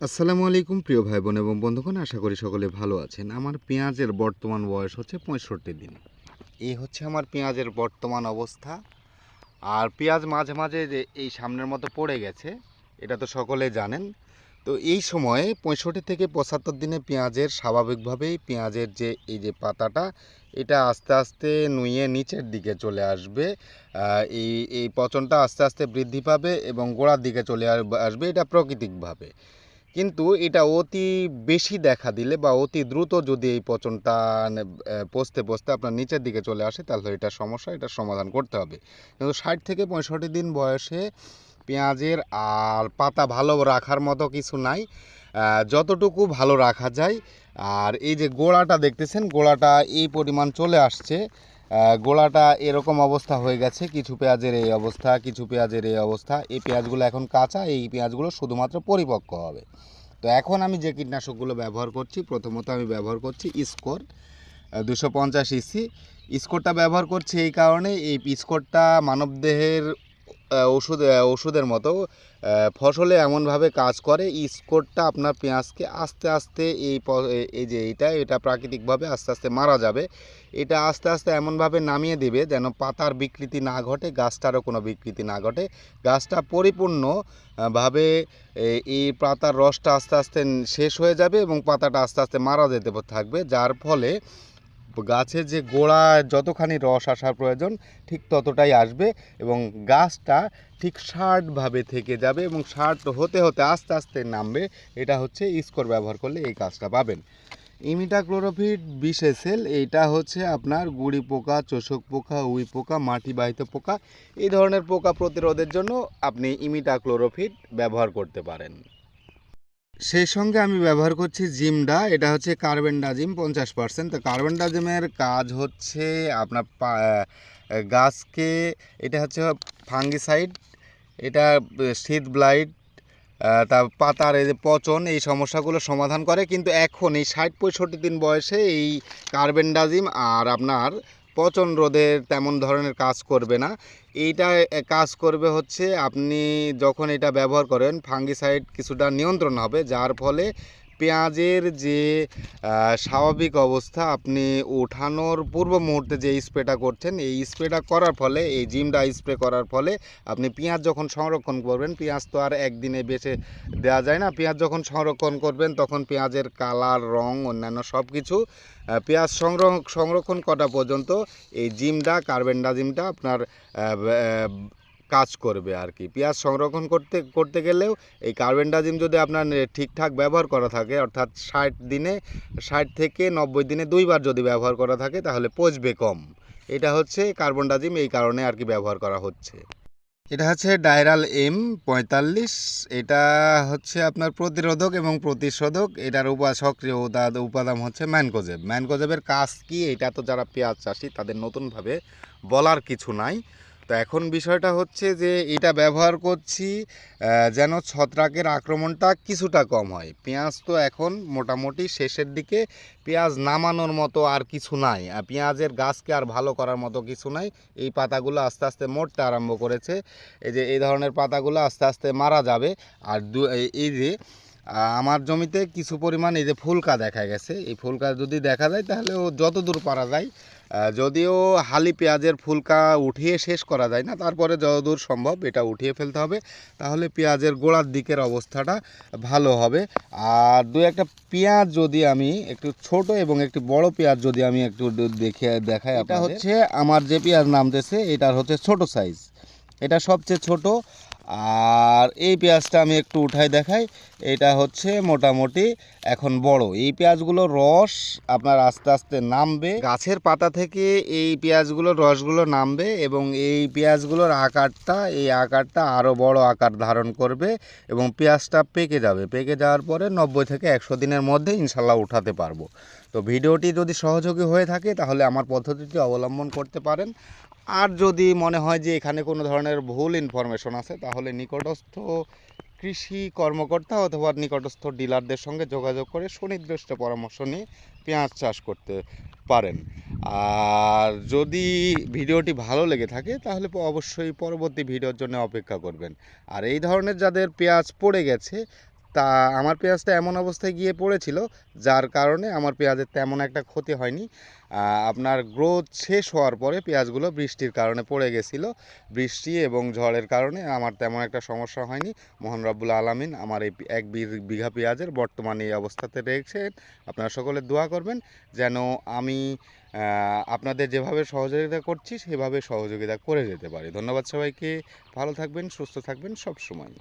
আসসালামু আলাইকুম, প্রিয় ভাই বোন এবং বন্ধুগণ, আশা করি সকলে ভালো আছেন। আমার পেঁয়াজের বর্তমান বয়স হচ্ছে পঁয়ষট্টি দিন। এই হচ্ছে আমার পেঁয়াজের বর্তমান অবস্থা। আর পেঁয়াজ মাঝে মাঝে যে এই সামনের মতো পড়ে গেছে, এটা তো সকলে জানেন। তো এই সময়ে পঁয়ষট্টি থেকে পঁচাত্তর দিনে পেঁয়াজের স্বাভাবিকভাবেই পেঁয়াজের যে এই যে পাতাটা, এটা আস্তে আস্তে নুয়ে নিচের দিকে চলে আসবে। এই এই পচনটা আস্তে আস্তে বৃদ্ধি পাবে এবং গোড়ার দিকে চলে আসবে, এটা প্রাকৃতিকভাবে। কিন্তু এটা অতি বেশি দেখা দিলে বা অতি দ্রুত যদি এই পচনটা নে- আহ, পচতে পচতে আপনার নিচের দিকে চলে আসে তাহলে এটা সমস্যা এটা সমাধান করতে হবে। কিন্তু ষাট থেকে পঁয়ষট্টি দিন বয়সে পেঁয়াজের আর পাতা ভালো রাখার মতো কিছু নাই। যতটুকু ভালো রাখা যায় আর এই যে গোড়াটা দেখতেছেন গোড়াটা এই পরিমাণ চলে আসছে। গোড়াটা এরকম অবস্থা হয়ে গেছে। কিছু পেঁয়াজের এই অবস্থা, কিছু পেঁয়াজের এই অবস্থা। এই পেঁয়াজগুলো এখন কাঁচা, এই পেঁয়াজগুলো শুধুমাত্র পরিপক্ক হবে। তো এখন আমি যে কীটনাশকগুলো ব্যবহার করছি, প্রথমত আমি ব্যবহার করছি স্কোর দুশো পঞ্চাশ ইসি। স্কোরটা ব্যবহার করছি এই কারণে, এই স্কোরটা মানবদেহের ওষুধ ওষুধের মতো ফসলে এমনভাবে কাজ করে স্কোরটা আপনার পেঁয়াজকে আস্তে আস্তে এই এই যে এইটা এটা প্রাকৃতিকভাবে আস্তে আস্তে মারা যাবে। এটা আস্তে আস্তে এমনভাবে নামিয়ে দেবে যেন পাতার বিকৃতি না ঘটে গাছটারও কোনো বিকৃতি না ঘটে। গাছটা পরিপূর্ণ আহ, ভাবে এই পাতার রসটা আস্তে আস্তে শেষ হয়ে যাবে এবং পাতাটা আস্তে আস্তে মারা যেতে থাকবে। যার ফলে গাছের যে গোড়া যতখানি রস আসার প্রয়োজন, ঠিক ততটাই আসবে এবং গাছটা ঠিক শার্টভাবে থেকে যাবে এবং শার্ট হতে হতে আস্তে আস্তে নামবে। এটা হচ্ছে স্কোর ব্যবহার করলে এই কাজটা পাবেন। ইমিটাক্লোরোফিট বিশ এসএল এইটা হচ্ছে আপনার গুড়ি পোকা, চোষক পোকা, উই পোকা, মাটি বাহিত পোকা, এই ধরনের পোকা প্রতিরোধের জন্য আপনি ইমিটাক্লোরোফিট ব্যবহার করতে পারেন। সেই সঙ্গে আমি ব্যবহার করছি জিমডা, এটা হচ্ছে কার্বেন্ডাজিম পঞ্চাশ পার্সেন্ট তো কার্বেন্ডাজিমের কাজ হচ্ছে আপনার গাছকে, এটা হচ্ছে ফাঙ্গিসাইড, এটা শীত ব্লাইট তার পাতার এই যে পচন, এই সমস্যাগুলো সমাধান করে। কিন্তু এখন এই ষাট পঁয়ষট্টি দিন বয়সে এই কার্বেন্ডাজিম আর আপনার পচন রোধের তেমন ধরনের কাজ করবে না। এইটা কাজ করবে হচ্ছে আপনি যখন এটা ব্যবহার করেন, ফাঙ্গিসাইড কিছুটা নিয়ন্ত্রণ হবে, যার ফলে পেঁয়াজের যে স্বাভাবিক অবস্থা, আপনি ওঠানোর পূর্ব মুহূর্তে যে স্প্রেটা করছেন, এই স্প্রেটা করার ফলে, এই জিমটা স্প্রে করার ফলে আপনি পেঁয়াজ যখন সংরক্ষণ করবেন, পেঁয়াজ তো আর একদিনে বেছে দেওয়া যায় না। পেঁয়াজ যখন সংরক্ষণ করবেন, তখন পেঁয়াজের কালার, রং, অন্যান্য সব কিছু পেঁয়াজ সংরক্ষণ সংরক্ষণ করা পর্যন্ত এই জিমটা, কার্বেন্ডা জিমটা আপনার কাজ করবে আর কি। পেঁয়াজ সংরক্ষণ করতে করতে গেলেও এই কার্বেন্ডাজিম যদি আপনার ঠিকঠাক ব্যবহার করা থাকে, অর্থাৎ ষাট দিনে, ষাট থেকে নব্বই দিনে দুইবার যদি ব্যবহার করা থাকে, তাহলে পচবে কম। এটা হচ্ছে কার্বনডাজিম এই কারণে আর কি ব্যবহার করা হচ্ছে। এটা হচ্ছে ডায়রাল এম পঁয়তাল্লিশ, এটা হচ্ছে আপনার প্রতিরোধক এবং প্রতিশোধক, এটার উপা সক্রিয় উপাদান হচ্ছে ম্যানকোজেব। ম্যানকোজেবের কাজ কি? এটা তো যারা পেঁয়াজ চাষি, তাদের নতুনভাবে বলার কিছু নাই। তো এখন বিষয়টা হচ্ছে যে এটা ব্যবহার করছি যেন ছত্রাকের আক্রমণটা কিছুটা কম হয়। পেঁয়াজ তো এখন মোটামুটি শেষের দিকে পেঁয়াজ নামানোর মতো আর কিছু নাই। আর পেঁয়াজের গাছকে আর ভালো করার মতো কিছু নাই। এই পাতাগুলো আস্তে আস্তে মরতে আরম্ভ করেছে। এই যে এই ধরনের পাতাগুলো আস্তে আস্তে মারা যাবে। আর দু- এই- যে আমার জমিতে কিছু পরিমাণ এই যে ফুলকা দেখা গেছে। এই ফুলকা যদি দেখা যায় তাহলে ও যত দূর পারা যায় যদিও হালি পেঁয়াজের ফুলকা উঠিয়ে শেষ করা যায় না তারপরে যতদূর সম্ভব এটা উঠিয়ে ফেলতে হবে তাহলে পেঁয়াজের গোড়ার দিকের অবস্থাটা ভালো হবে। আর দু একটা পেঁয়াজ যদি আমি একটু ছোট এবং একটি বড় পেঁয়াজ যদি আমি একটু দেখে দেখাই এটা হচ্ছে আমার যে পেঁয়াজ নামতেছে এটার হচ্ছে ছোট সাইজ এটা সবচেয়ে ছোট আর এই পেঁয়াজটা আমি একটু উঠাই দেখাই। এটা হচ্ছে মোটামুটি এখন বড়। এই পেঁয়াজগুলোর রস আপনার আস্তে আস্তে নামবে। গাছের পাতা থেকে এই পেঁয়াজগুলোর রসগুলো নামবে এবং এই পেঁয়াজগুলোর আকারটা, এই আকারটা আরও বড় আকার ধারণ করবে এবং পেঁয়াজটা পেকে যাবে। পেকে যাওয়ার পরে নব্বই থেকে একশো দিনের মধ্যে ইনশাল্লাহ উঠাতে পারব। তো ভিডিওটি যদি সহযোগী হয়ে থাকে, তাহলে আমার পদ্ধতিটি অবলম্বন করতে পারেন। আর যদি মনে হয় যে এখানে কোনো ধরনের ভুল ইনফরমেশন আছে, তাহলে নিকটস্থ কৃষি কর্মকর্তা অথবা নিকটস্থ ডিলারদের সঙ্গে যোগাযোগ করে সুনির্দিষ্ট পরামর্শ নিয়ে পেঁয়াজ চাষ করতে পারেন। আর যদি ভিডিওটি ভালো লেগে থাকে, তাহলে অবশ্যই পরবর্তী ভিডিওর জন্য অপেক্ষা করবেন। আর এই ধরনের যাদের পেঁয়াজ পড়ে গেছে তা আমার পেঁয়াজটা এমন অবস্থায় গিয়ে পড়েছিল, যার কারণে আমার পেঁয়াজের তেমন একটা ক্ষতি হয়নি। আপনার গ্রোথ শেষ হওয়ার পরে পেঁয়াজগুলো বৃষ্টির কারণে পড়ে গেছিল। বৃষ্টি এবং ঝড়ের কারণে আমার তেমন একটা সমস্যা হয়নি। মোহন রব্বুল আলমিন আমার এই এক বিঘা পেঁয়াজের বর্তমানে এই অবস্থাতে রেখেছেন আপনারা সকলে দোয়া করবেন যেন আমি আপনাদের যেভাবে সহযোগিতা করছি, সেভাবে সহযোগিতা করে যেতে পারি। ধন্যবাদ সবাইকে। ভালো থাকবেন, সুস্থ থাকবেন সব সময়